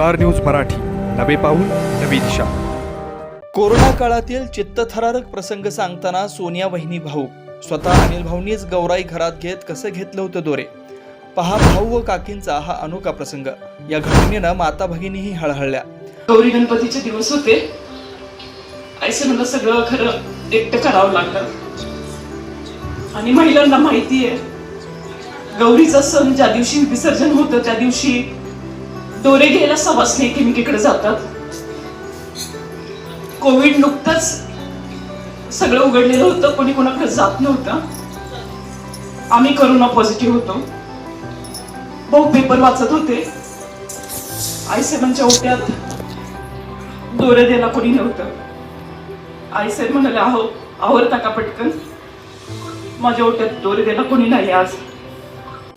Star news Marathi. नवे पाऊल नवी दिशा. कोरोना काळातील चित्तथरारक प्रसंग सांगताना सोनिया वहिनी भाऊ. स्वतः अनिल भाऊंनीच गौराई घरात घेत कसं घेतलं होतं दोरे? पहा भाऊ व काकींचा हा अनोखा प्रसंग. या घटनेनं माता भगिनीही हळहळल्या. गौरी गणपतीचे दिवस होते. ऐसे मला सगळं खरं. एकटं करावं लागलं आणि महिलांना माहिती आहे गौरीचा सण ज्या दिवशी विसर्जन होतं त्या दिवशी दोरे घ्यायला सवासणी एकमेकीकडे जातात. कोविड नुकतंच सगळं उघडलेलं होतं कोणी कोणाकडे जात नव्हतं. आम्ही करोना पॉझिटिव्ह होतो. भाऊ पेपर वाचत होते. आई आईसाहेबांच्या ओट्यात दोरे द्यायला कोणी नव्हतं. आई आईसाहेब म्हणाले आहो आवरता का पटकन? माझ्या ओट्यात दोरे द्यायला कोणी नाही आज.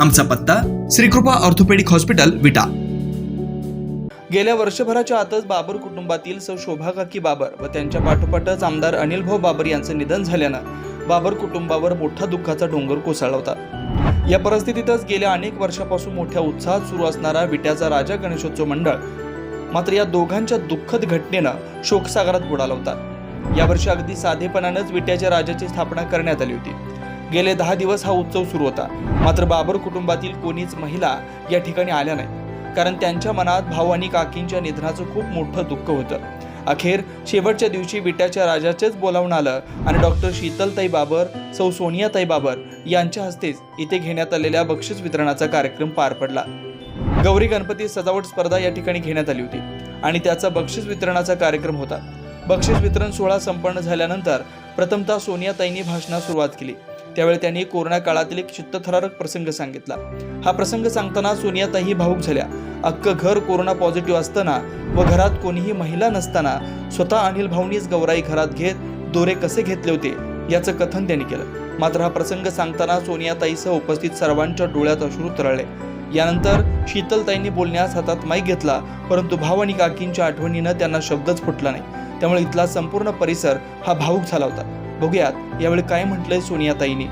आमचा पत्ता श्रीकृपा ऑर्थोपेडिक हॉस्पिटल विटा. गेल्या वर्षभराच्या आतच बाबर कुटुंबातील सौ शोभा काकी बाबर व त्यांच्या पाठोपाठच आमदार अनिल भाऊ बाबर यांचं निधन झाल्यानं बाबर कुटुंबावर मोठा दुःखाचा डोंगर कोसळला होता. या परिस्थितीतच गेल्या अनेक वर्षापासून मोठ्या उत्साहात सुरू असणारा विट्याचा राजा गणेशोत्सव मंडळ मात्र या दोघांच्या दुःखद घटनेनं शोकसागरात बुडाला होता. यावर्षी अगदी साधेपणानंच विट्याच्या राजाची स्थापना करण्यात आली होती. गेले दहा दिवस हा उत्सव सुरू होता. मात्र बाबर कुटुंबातील कोणीच महिला या ठिकाणी आल्या नाही. कारण त्यांच्या मनात भाऊ आणि काकींच्या निधनाचं खूप मोठं दुःख होतं. अखेर शेवटच्या दिवशी विट्याच्या राजाचेच बोलावून आलं आणि डॉक्टर शीतलताई बाबर सौ. सोनियाताई बाबर यांच्या हस्तेच इथे घेण्यात आलेल्या बक्षीस वितरणाचा कार्यक्रम पार पडला. गौरी गणपती सजावट स्पर्धा या ठिकाणी घेण्यात आली होती आणि त्याचा बक्षीस वितरणाचा कार्यक्रम होता. बक्षीस वितरण सोहळा संपन्न झाल्यानंतर प्रथमतः सोनियाताईंनी भाषणास सुरुवात केली. त्यावेळी त्यांनी कोरोना काळातील एक चित्तथरारक प्रसंग सांगितला. हा प्रसंग सांगताना सोनियाताही भाऊक झाल्या. अख्खं घर कोरोना पॉझिटिव्ह असताना व घरात कोणीही महिला नसताना स्वतः अनिल भाऊनीच गौराई घरात घेत दोरे कसे घेतले होते याचं कथन त्यांनी केलं. मात्र हा प्रसंग सांगताना सोनियाताईसह उपस्थित सर्वांच्या डोळ्यात अश्रू तरळले. यानंतर शीतलताईंनी बोलण्यास हातात माईक घेतला परंतु भाव आणि काकींच्या आठवणीनं त्यांना शब्दच फुटला नाही. त्यामुळे इथला संपूर्ण परिसर हा भावूक झाला होता. बघूयात. यावेळी काय म्हटलंय सोनियाताईंनी?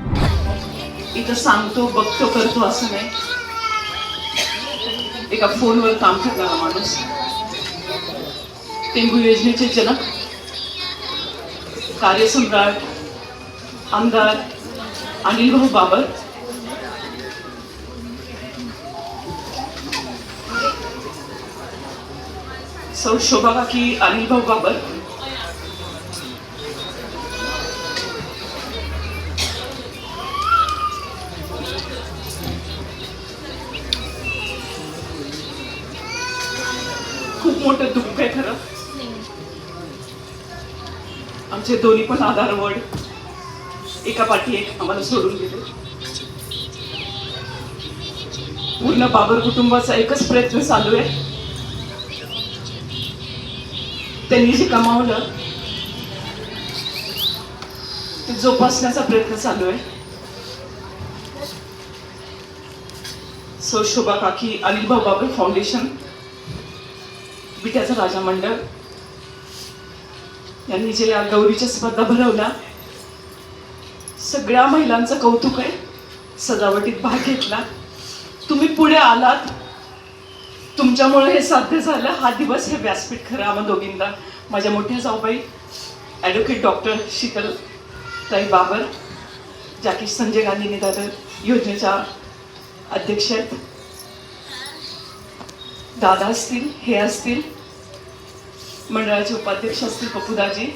इथं सांगतो बघतो करतो असं नाही. एका फोनवर काम करणारा माणूस. टेंबू योजनेचे जनक कार्यसम्राट आमदार अनिल भाऊ बाबर. सौ शोभा काकी अनिल भाऊ बाबर. मोठं दुःख आहे खरं. आमचे दोन्ही पण आधार वड एका पाठी एक आम्हाला सोडून गेले. पूर्ण बाबर कुटुंबाचा एकच प्रयत्न चालू आहे. त्यांनी जे कमावलं ते जोपासण्याचा प्रयत्न चालू आहे. सौ शोभा काकी अनिलभाऊ बाबर फाउंडेशन विट्याचा राजा मंडळ. यांनी जे गौरीच्या स्पर्धा भरवल्या सगळ्या महिलांचं कौतुक आहे. सजावटीत भाग घेतला. तुम्ही पुढे आलात. तुमच्यामुळे हे साध्य झालं. हा दिवस हे व्यासपीठ खरं आम्हा दोघींना. माझ्या मोठ्या जाऊबाई ॲडव्होकेट डॉक्टर शीतल ताई बाबर ज्या की संजय गांधी निराधार योजनेच्या अध्यक्ष आहेत. दादा असतील हे असतील मंडळाचे उपाध्यक्ष असतील पप्पूदाजी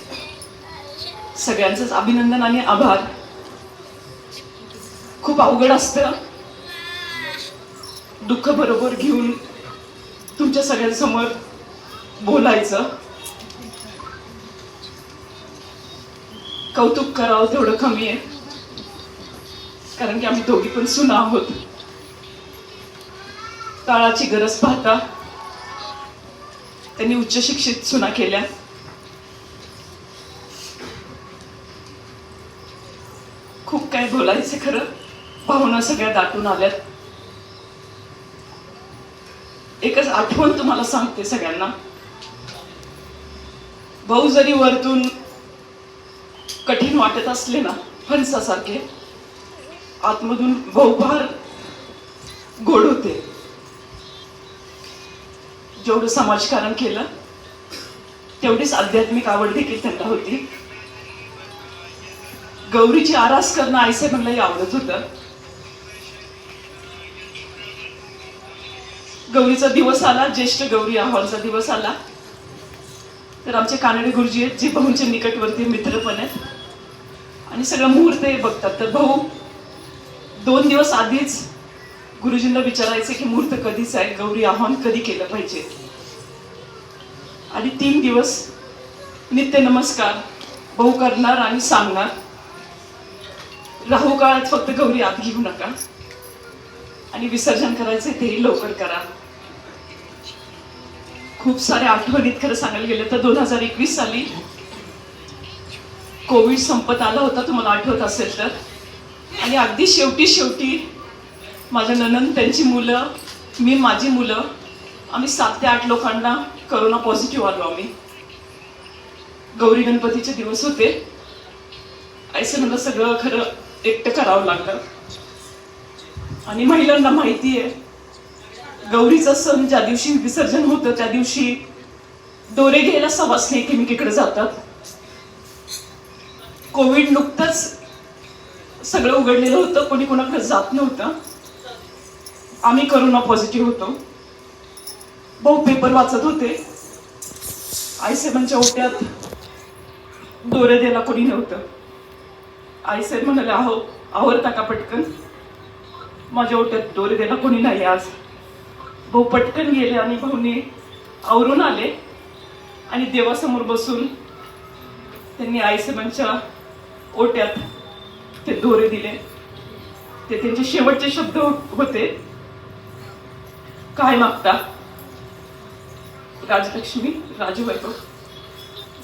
सगळ्यांचंच अभिनंदन आणि आभार. खूप अवघड असतं. दुःख बरोबर घेऊन तुमच्या सगळ्यांसमोर बोलायचं. कौतुक करावं तेवढं कमी आहे. कारण की आम्ही दोघी पण सुना आहोत. काळाची गरज पाहता त्यांनी उच्च शिक्षित सुना केल्या. खूप काय बोलायचं खरं. भावना सगळ्या दाटून आल्यात. एकच आठवण तुम्हाला सांगते सगळ्यांना. भाऊ जरी वरतून कठीण वाटत असले ना फणसासारखे आतमधून भाऊ फार गोड होते. जेवढं समाजकारण केलं तेवढीच आध्यात्मिक आवड देखील त्यांना होती. गौरीची आरास करणं आईसे म्हणलाही आवडत होतं. गौरीचा दिवस आला ज्येष्ठ गौरी आव्हानचा दिवस आला. तर आमचे कानडे गुरुजी आहेत जे भाऊंच्या निकटवर्ती मित्र पण आहेत. आणि सगळं मुहूर्त हे बघतात. तर भाऊ दोन दिवस आधीच गुरुजींना विचारायचे की मुहूर्त कधीच आहे गौरी आव्हान कधी केलं पाहिजे? आणि तीन दिवस नित्य नमस्कार भाऊ करणार आणि सांगणार. राहू काळात फक्त गौरी आत घेऊ नका. आणि विसर्जन करायचे तेही लवकर करा. खूप साऱ्या आठवणीत खरं सांगायला गेलं तर दोन हजार एकवीस साली कोविड संपत आला होता तुम्हाला आठवत असेल तर. आणि अगदी शेवटी शेवटी माझ्या ननंद त्यांची मुलं मी माझी मुलं आम्ही सात ते आठ लोकांना करोना पॉझिटिव्ह आलो आम्ही. गौरी गणपतीचे दिवस होते. ऐसे मला सगळं खरं एकटं करावं लागलं. आणि महिलांना माहिती आहे गौरीचा सण ज्या दिवशी विसर्जन होतं त्या दिवशी दोरे घ्यायला सवासणी एकमेकीकडे जातात. कोविड नुकतंच सगळं उघडलेलं होतं कोणी कोणाकडे जात नव्हतं. आम्ही करोना पॉझिटिव्ह होतो. भाऊ पेपर वाचत होते. आईसाहेबांच्या ओट्यात दोरे द्यायला कोणी नव्हतं. आईसाहेब म्हणाले आहो आवरता का पटकन. माझ्या ओट्यात दोरे द्यायला कोणी नाही आज. भाऊ पटकन गेले आणि भाऊनी आवरून आले आणि देवासमोर बसून त्यांनी आईसाहेबांच्या ओट्यात ते दोरे दिले. ते त्यांचे शेवटचे शब्द होते. काय मागता? राजलक्ष्मी राजवैभव.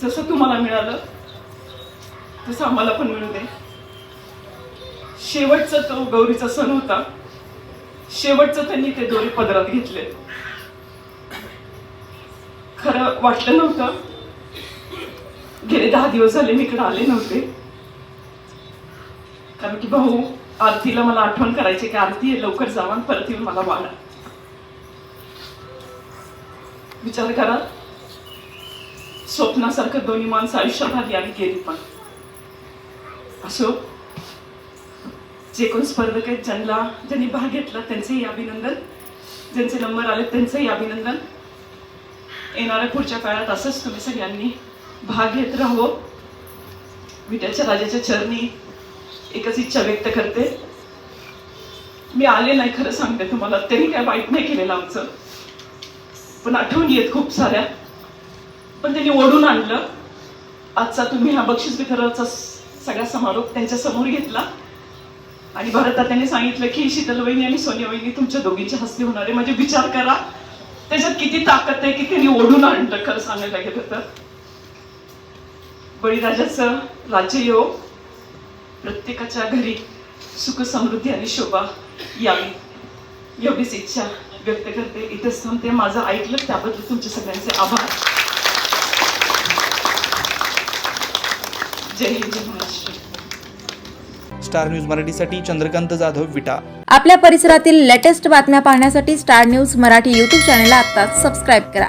जसं तुम्हाला मिळालं तसं आम्हाला पण मिळू दे. शेवटचा तो गौरीचा सण होता. शेवटचं त्यांनी ते दोरे पदरात घेतले. खरं वाटलं नव्हतं. गेले दहा दिवस झाले मी इकडे आले नव्हते. कारण की भाऊ आरतीला मला आठवण करायची की आरती आहे, लवकर जावा परत येऊन मला वाढा. विचार करा. स्वप्नासारखं दोन्ही माणसं आयुष्यात आली आणि गेली पण. असो जे कोण स्पर्धक आहेत ज्यांना ज्यांनी भाग घेतला त्यांचेही अभिनंदन. ज्यांचे नंबर आले त्यांचंही अभिनंदन. येणाऱ्या पुढच्या काळात असंच तुम्ही सगळ्यांनी भाग घेत राहो. विट्याच्या राजाच्या चरणी एकच इच्छा व्यक्त करते. मी आले नाही खरं सांगते तुम्हाला त्यांनी काय वाईट नाही केलेलं आमचं. पण आठवणी आहेत खूप साऱ्या. पण त्यांनी ओढून आणलं. आजचा तुम्ही हा बक्षीस वितरणाचा सगळा समारोप त्यांच्यासमोर घेतला. आणि भरता त्यांनी सांगितलं की शीतल वहिनी आणि सोनिया वहिनी तुमच्या दोघींच्या हस्ते होणारे म्हणजे विचार करा. त्याच्यात किती ताकद आहे की त्यांनी ओढून आणलं खरं सांगायला गेलं तर. बळीराजाचं राज्य येऊ प्रत्येकाच्या घरी सुख समृद्धी आणि शोभा यावी एवढीच इच्छा. व्यक्त करते. इथेच थांबते माझं ऐकलं. त्याबद्दल तुमचे सगळ्यांचे आभार. जय हिंद जय महाराष्ट्र. स्टार न्यूज मराठीसाठी चंद्रकांत जाधव विटा. आपल्या परिसरातील लेटेस्ट बातम्या पाहण्यासाठी स्टार न्यूज मराठी यूट्यूब चॅनलला आत्ताच सबस्क्राईब करा.